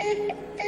Hehehehe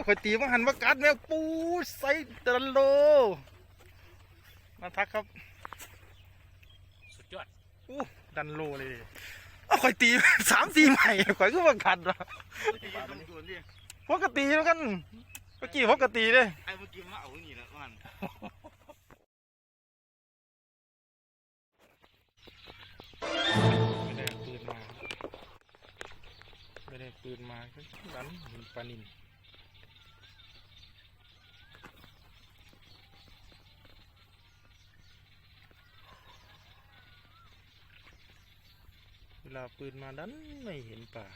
โอ้ข่อยตีมาหันมากัดแมวปูใส่ดันโลมาทักครับ สุดยอดอู้ดันโลเลยเอาข่อยตีสามสี่ใหม่ข่อยก็มากัดวะปกติแล้วกันเมื่อกี้ปกติเลยไอ้เมื่อกี้มาเอาอย่างนี้แล้วมันไม่ได้เอาปืนมาไม่ได้เอาปืนมาก็ดันเห็นปลานิน ลาปืนมาดันไม่เห็นป่า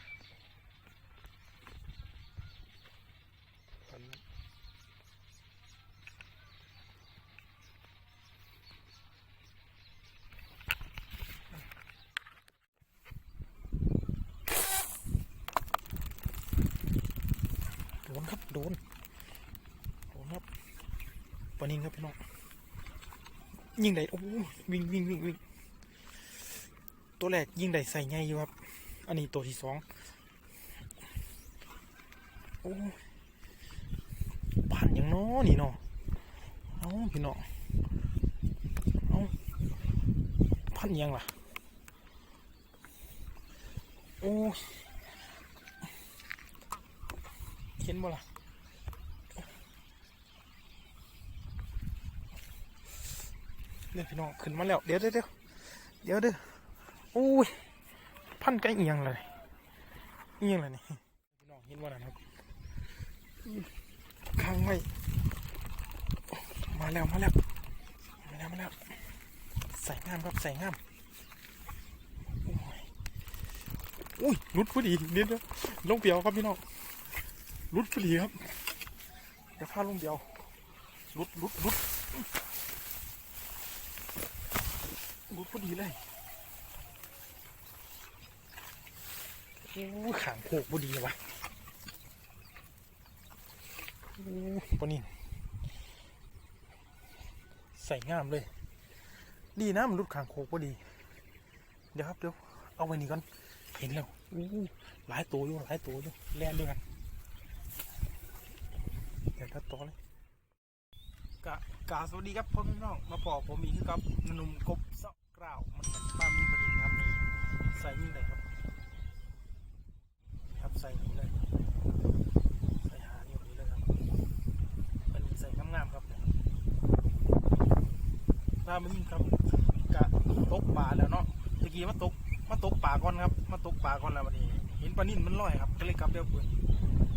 โดนครับ โดน โดนครับปนินครับพี่น้องยิงได้โอ้วิ่งวิ่งวิ่งวิ่ง ตัวแรกยิงได้ใส่ไงอยู่ครับ อันนี้ตัวที่สองโอ้ยผ่านอย่างน้อนี่เนาะเอาพี่น้องเอาพันยังล่ะ โอ้ยเห็นบ่ล่ะเดี๋ยพี่น้องขึ้นมาแล้ว เดี๋ยวเดี๋ยวเดี๋ยวเดี๋ยวเด้อ อุ้ยพันไก่เอียงเลยเอียงเลยนี่น้องเห็นว่านั่นครับข้างไว้มาแล้วมาแล้วมาแล้วมาแล้วใส่งามครับใส่งามอุ้ยรุดพอดีเดี๋ยวเดียวลงเปียวครับพี่น้องรุดพอดีครับเดี๋ยวพาลงเปียวรุดรุดรุดรุดพอดีเลย อ้ขางโขกบุดีวะโอ้ปะนี่ใส่งามเลย ดีนะมันรุดขางโขกบุดี เดี๋ยวครับเดี๋ยวเอาไปนี่ก่อน เห็นแล้วโอ้หลายตัวอยู่หลายตัวอยู่แล่นด้วยกันเดี๋ยวทัดตัวเลยกะกาสวัสดีครับพ่อพี่น้องมาพอผมอีกคือกับหนุ่มกบเสาะกล่าวมันเป็นป้ามีประเด็นครับนี่ใส่ยิ่งเลย ใส่นี้เลย ใส่หานิ้วนี้เลยครับเป็นใส่งามๆครับถ้ามันยิ่งครับกะตกปลาแล้วเนาะตะกี้มาตกมาตกปลาก่อนครับมาตกปลาก่อนแล้ววันนี้ เห็นปลานิ่นมันลอยครับก็เลยกลับเดียวปืน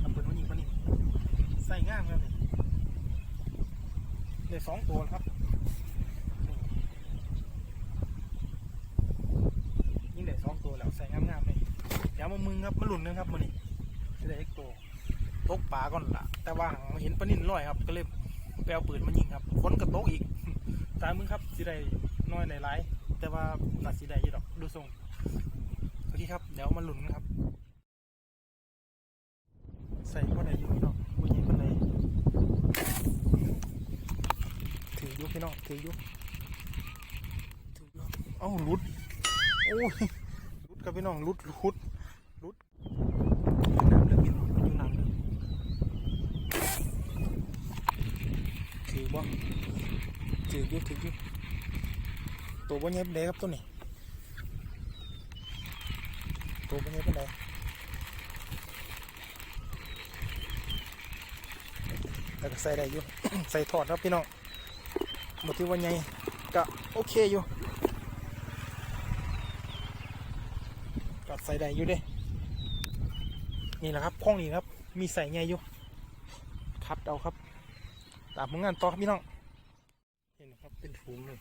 กลับปืนมันยิงปลานิ่นใส่งามครับนี่ได้สองตัวแล้วครับนี่ยิงได้สองตัวแล้วใส่งามๆเลยเดี๋ยวมามึงครับมาหลุนนึงครับมันนี่จะได้เอ็กโต ตกปลาก่อนละแต่ว่างเห็นปลานิ่นลอยครับ ก็เลยไปเอาปืนมายิงครับฝนก็ตกอีกตามมึงครับสิได้น้อยในหลาย แต่ว่าตัดสิได้ยี่ดอกดูทรงโอเคครับ เดี๋ยวมาหลุนครับ ใส่ก็ได้อยู่พี่น้องผู้หญิงคนไหนถือยุพี่น้องถือยุถือยุเอ้าหลุดโอ้ยหลุดกับพี่น้องรุดรุดรุดน้ำเลือพี่น้องอยู่น้ำเลือถือ บ่ถือยู่ถือยู่ตัวบ่ใหญ่ปานใดครับตัวนี้ตัวบ่ใหญ่ปานใดแต่ก็ใส่ได้อยู่ ใส่ถอดครับพี่น้องหมดที่ว่าใหญ่ก็โอเคอยู่ก็ใส่ได้อยู่เด้นี่แหละครับข้องนี้ครับ มีใส่ไงอยู่คัดเอาครับ ตามผลงานต่อครับพี่น้องเห็นครับเป็นถุงเลย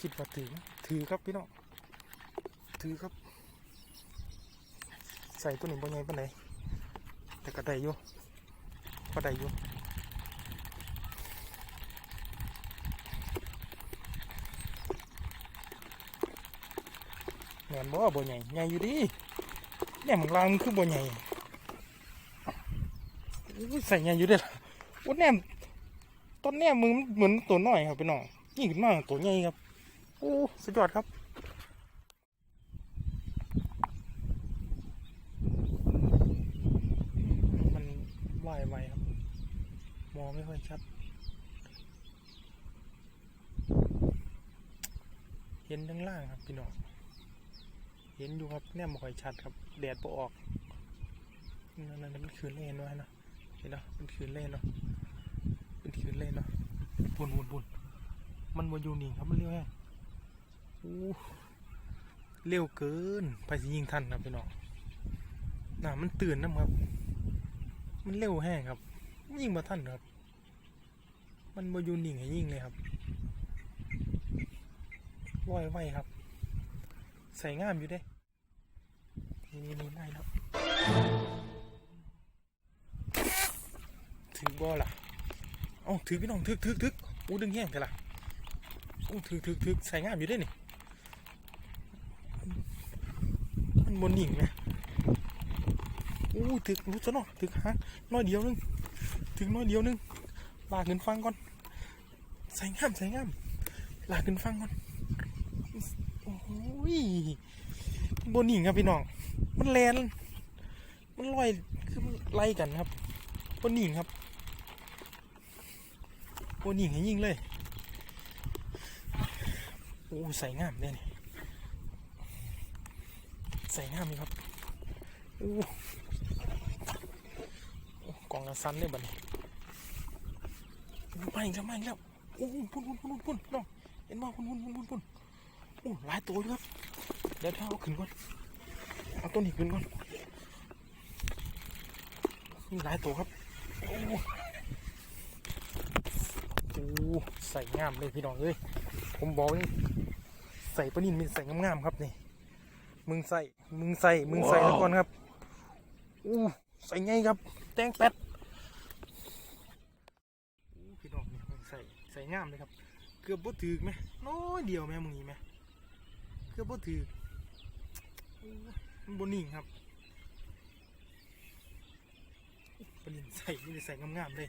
คิดว่าถือถือครับพี่น้องถือครับ ใส่ตัวนี้บนไงปานไหนแต่ก็ได้อยู่ก็ได้อยู่แม่นบ่บ่ใหญ่ใหญ่อยู่ดิ เนี่ยมึงลางคือบ่ใหญ่ใส่ใหญ่อยู่เด้อล่ะโอ้แนมต้นแนมมึงมันเหมือนตัวน้อยครับพี่น้องนี่ขึ้นมาตัวใหญ่ครับ โอ้สุดยอดครับมันว่ายไวครับ มองไม่ค่อยชัด เห็นข้างล่างครับ พี่น้อง เห็นอยู่ครับแนมบ่ค่อยชัดครับแดดบ่ออกนั่นนั่นมันคืนเล่นวะนะเห็นเนาะเป็นคืนเล่นเนาะเป็นคืนเล่นเนาะบุนบุนบุนมันบ่อยู่นิ่งครับมันเร็วแฮงอู้เร็วเกินไปสิยิงทันครับพี่น้องน่ะมันตื่นนะครับ มันเร็วแห้งครับยิงมาทันครับ มันบ่อยู่นิ่งให้ยิงเลยครับว่อยไวครับ ใส่งามอยู่เด้ นี่นี่นี่ได้แล้วถือบ่ล่ะอ้าถือพี่น้องถือถือถืออู้ดึงแห้งเถอะล่ะโอ้ถือถือถือใส่งามอยู่เด้นี่มันบนหญิงไหมอู้ถือรู้ซะเนาะถือหางน้อยเดียวนึงถือน้อยเดียวนึงลากขึ้นฟังก่อน ใส่งามใส่งามลากขึ้นฟังก่อน อ้ยบนหิงครับพี่น้อง มันแลนมันลอยคือมันไล่กันครับบนหิงครับบนหิงให้ยิงเลยโอ้ใส่งามเนี่ยนี่ใส่งามเลยครับโอ้โอ้กองละสันเลยบัดนี้ไม่แล้วไม่แล้วโอ้พุ่นพุ่นพุ่นพุ่นน้องเห็นบ่พุ่นพุ่นพุ่นพุ่นพุ่น โอ้หลายตัวอยู่ครับ เดี๋ยวเอาขึ้นก่อน เอาตัวนี้ขึ้นก่อนนี่หลายตัวครับ โอ้โอ้ใส่งามเลยพี่น้องเอ้ย ผมบอกนี่ใส่ปลานินมีใส่งามๆครับนี่ มึงใส่ มึงใส่ มึงใส่แล้วก่อนครับ อู้ใส่ไงครับ แตงแป๊ดอู้พี่น้องนี่มึงใส่ ใส่งามเลยครับ เกือบบ่ถือไหมน้อยเดียวแม่มึงนี่ไหม เกือบบ่ถือมันบนนิ่งครับปนินใส่ไม่ใส่งามๆเลย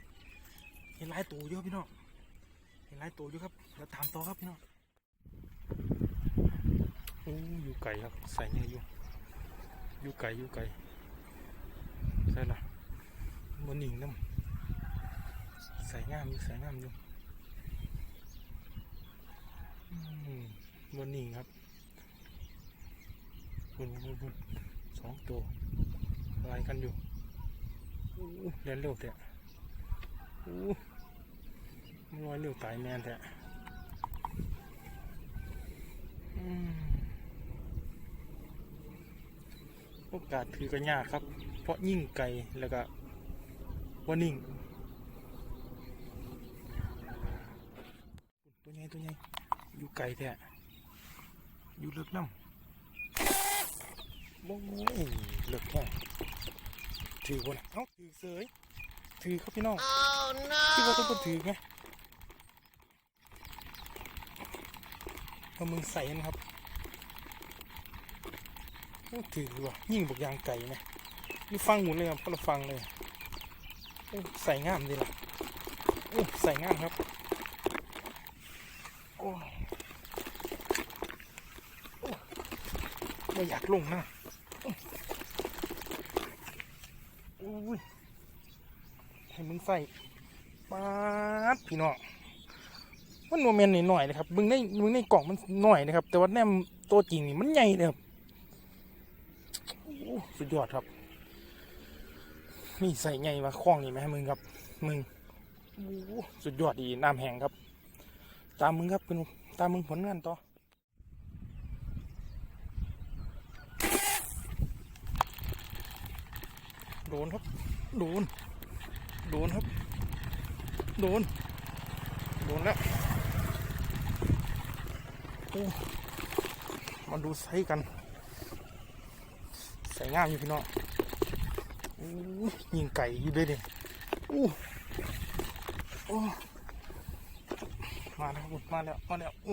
เห็นหลายตัวอยู่ครับพี่น้องเห็นหลายตัวอยู่ครับแล้วตามต่อครับพี่น้องโอ้อยู่ไก่ครับใส่ไงอยู่อยู่ไก่อยู่ไก่ใส่ละบนนิ่งน้ำใส่งามอยู่ใส่งามอยู่อืมบนนิ่งครับ บนบนบนสองตัวอะไรกันอยู่เรียนเร็วแท้อู้มันลอยเร็วตายแมนแท้อืมโอกาสถือก็ยากครับ เพราะยิ่งไกลแล้วก็ว่านิ่ง ตัวใหญ่ตัวใหญ่อยู่ไกลแท้อยู่เลิกน้ำ โอ้ยเลือกแค่ถือคนเอ้าถือเสยถือเข้บพี่น้องที่เขาต้องคนถือไงเอามึงใส่นะครับถือว่ายิ่งบกยางไก่ไงนี่ฟังหมุนเลยครับก็เราฟังเลยใส่ง่ามดีละใส่ง่ามครับโอ้ไม่อยากลงนะ มึงใส่ปาดพี่น้องมันโมเมนต์หน่อยๆนะครับมึงในมึงในกล่องมันหน่อยนะครับ แต่ว่าแนมตัวจริงนี่มันใหญ่เลยครับโอ้สุดยอดครับ นี่ใส่ไงมาคล้องนี่ไหมมึงครับ มึงสุดยอดดีน้ำแห้งครับ ตามมึงครับคุณตามมึงผลงานต่อโดนครับ โดน โดนครับ โดน โดนแล้วโอ้มาดูไซส์กัน ใส่งามอยู่พี่น้องโอ้ยิงไก่อยู่ด้วยเนี่ยโอ้โอ้มาแล้วครับมาแล้วมาแล้วโอ้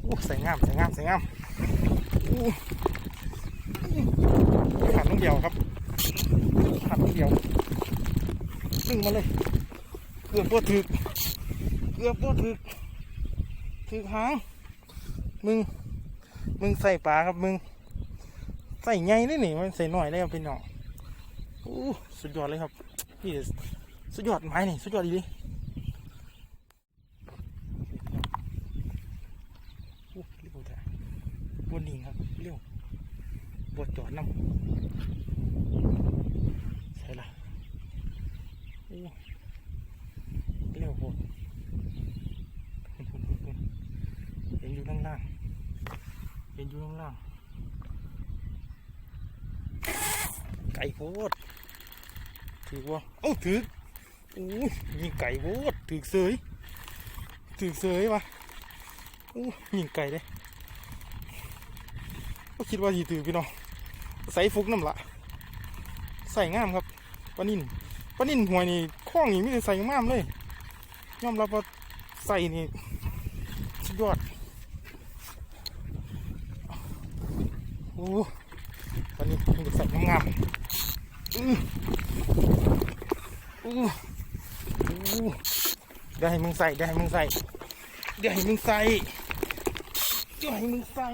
โอ้ใส่งามใส่งามใส่งามหันลู กเดียวครับหันลูกเดียวดึงมาเลยเกือบตัวถึกเกือบตัวถึกถึกหางมึงมึงใส่ปลาครับมึง ใส่ไงได้หนิมันใส่หน่อยได้ครับพี่น้องโอ้สุดยอดเลยครับนี่สุดยอดไม้นี่สุดยอดดีดิโอ้เร็วแต่บนนิ่งครับเร็ว บดจอดน้ำใช่ละโอ้เร็วโหดเห็นอยู่ล่างล่างๆเห็นอยู่ล่างล่างๆไก่โพดถือว่าโอ้าถือโอ้ยิงไก่โพดถือเสยถือเสยวะโอ้ยยิงไก่เลยก็คิดว่าสีถือพี่น้อง ใส่ฟุกน้ำละใส่งามครับปลานิ่นปลานิ่นหวยนี่คล้องนี่ไมแต่ได้ใส่งามเลยยอมรับว่าใส่นี่สุดยอดโอ้ปลานิ่นมีแต่ใส่งามอื้ออู้อู้เดี๋ยวให้มึงใส่เดี๋ยวให้มึงใส่เดี๋ยวให้มึงใส่เดี๋ยวให้มึงใส่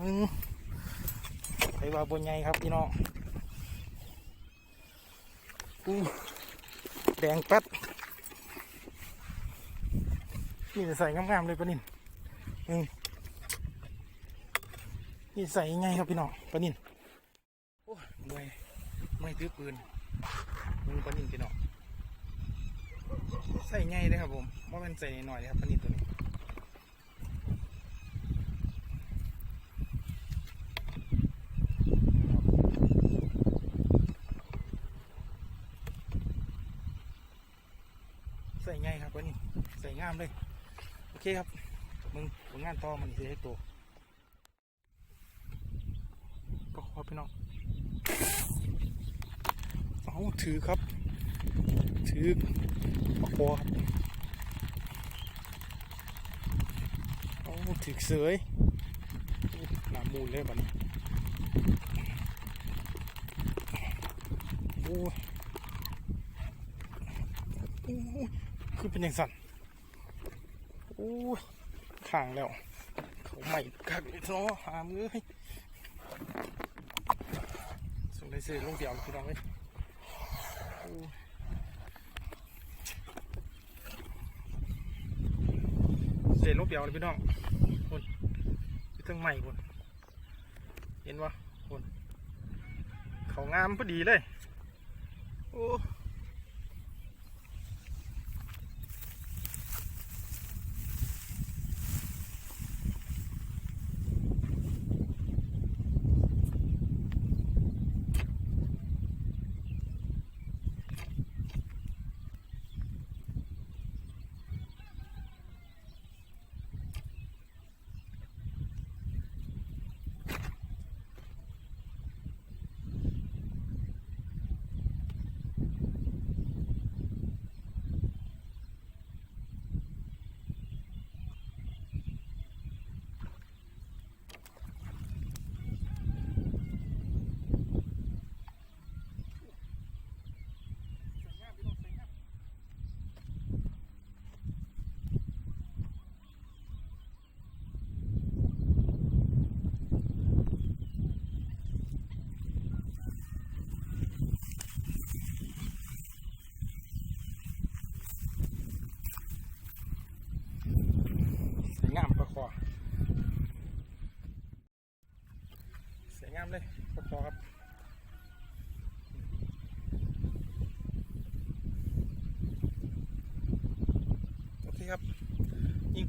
มึง ไปว่าบนไงครับพี่น้องอู้แดงแป๊ดนี่ใส่งามๆเลยปะนินอืมนี่ใส่ยังไงครับพี่น้องปะนินโอ้ยมวยมวยถือปืนมึงปะนินพี่น้องใส่ไงเลยครับผมว่าเป็นใส่หน่อยครับปะนินตัวนี้ ใส่ไงครับวันนี้ใส่งามเลย โอ เคครับ มึงผลงานต่อมันจะให้ตัวก็ขอพี่น้องเอาถือครับ ถือปะคอครับเอาถือเสยหนามูลเลยบัดนี้โอ้คือเป็นอย่างสั่น อ้ยข้างแล้ว เขาใหม่กักเลยเนาะหามือให้ส่งได้เสียลงเดียวพี่น้องเลยเสียลงเดียวเลยพี่น้องคนพี่ตั้งใหม่คนเห็นวะคนเขางามพอดีเลย โอ้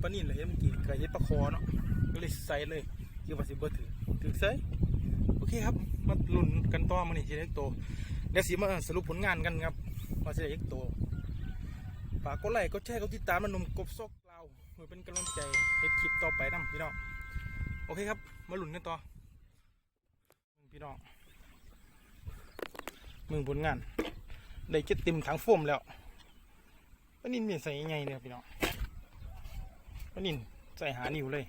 ปลานิ่นเลยเมื่อกี้ก็เห็ดปลาคอเนาะก็เลยใส่เลยคิดว่าสิบ่ถือถือใส่โอเคครับมาลุ้นกันต่อมานี่สิได้โตเดี๋ยวสิมาสรุปผลงานกันครับว่าสิได้เอกโตฝากกดไลค์กดแชร์กดติดตามมันนมกบซอกเราเพื่อเป็นกำลังใจเฮ็ดคลิปต่อไปนํพี่น้องโอเคครับ มาลุ้นกันต่อพี่น้องมึงผลงาน ได้เจ็ดเต็มถังโฟมแล้วปลานินมีใส่ยังไงเนี่ยพี่น้อง ปลานินใส่หานิวเลย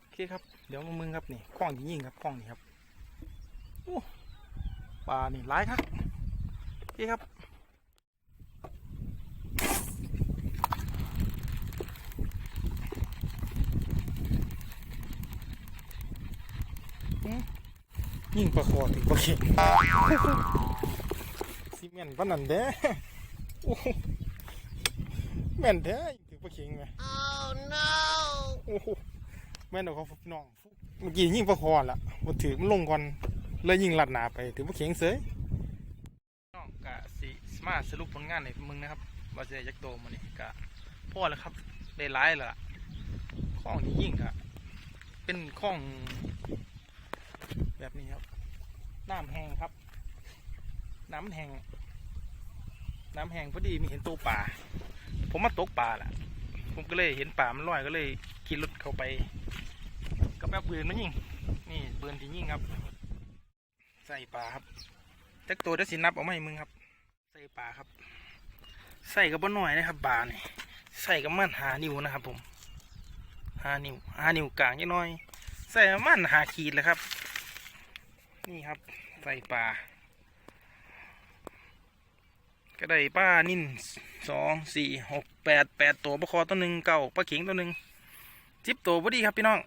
โอเคครับ เดี๋ยวมามึงครับนี่คล้องยิ่งครับคล้องนี่ครับโอ้ปลานี่ร้ายครับโอเคครับยิ่งปลาคอถึงปลาเข็งซีเมนต์ปนนันเด้โอ้โหแม่นแท้ ลาเข็งไหม Oh no! โอ้โหแม่นเอาเขาน้องเมื่อกี้ยิงปลาคอละมาถือมันลงก่อนเลยยิงลัดหนาไปถือปลาเข็งเสยน้องกะสิมาสรุปผลงานให้มึงนะครับว่าจะได้ยักโตมานี่กะพ่อแล้วครับได้ร้ายแล้วล่ะข้องที่ยิงกะเป็นข้องแบบนี้ครับน้ำแห้งครับ น้ำแห้งน้ำแห้งพอดีมีเห็นตัวป่า ผมมาตกป่าแหละ ผมก็เลยเห็นป่ามันลอยก็เลยขี่รถเข้าไป ก็แบบปืนมันยิงนี่ปืนที่ยิงครับ ใส่ป่าครับจักตัวได้สินับเอาไหมมึงครับ ใส่ป่าครับ ใส่กับบ่หน่อยนะครับป่านี่ใส่กับมันหานิ้วนะครับ ผมหานิ้วหานิ้วกลางนิดหน่อย ใส่ประมันหาขีดเลยครับ นี่ครับ ใส่ปลา ก็ได้ปลานิ่นสองสี่หกแปดแปดตัวปลาคอตัวหนึ่งเก่าปลาเข็งตัวหนึ่งจิบตัวพอดีครับพี่น้อง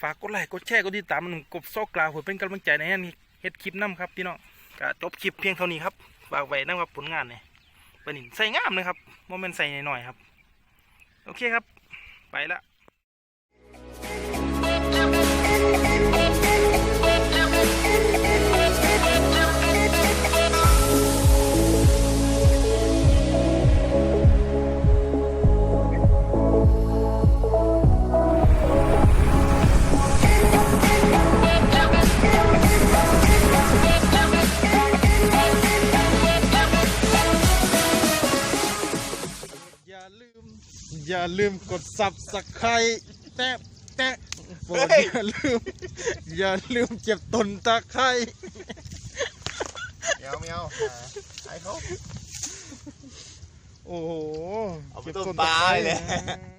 ฝากกดไลค์กดแชร์กดติดตามมันกบซอกกลาวเพื่อเป็นกำลังใจในการเฮ็ดคลิปน้ำครับพี่น้องก็จบคลิปเพียงเท่านี้ครับฝากไว้นะครับผลงานเนี่ยปนิ่นใส่งามเลยครับโมเมนต์ใส่หน่อยๆครับ โอเคครับ ไปละ อย่าลืมกดสับสไครแตะแตะโปรดอย่าลืม อย่าลืมเก็บตนตะไคร้เมียวเมียวไอ้เขาโอ้โหเอาไปก็บต้มตะปลาไคร้เลยนะ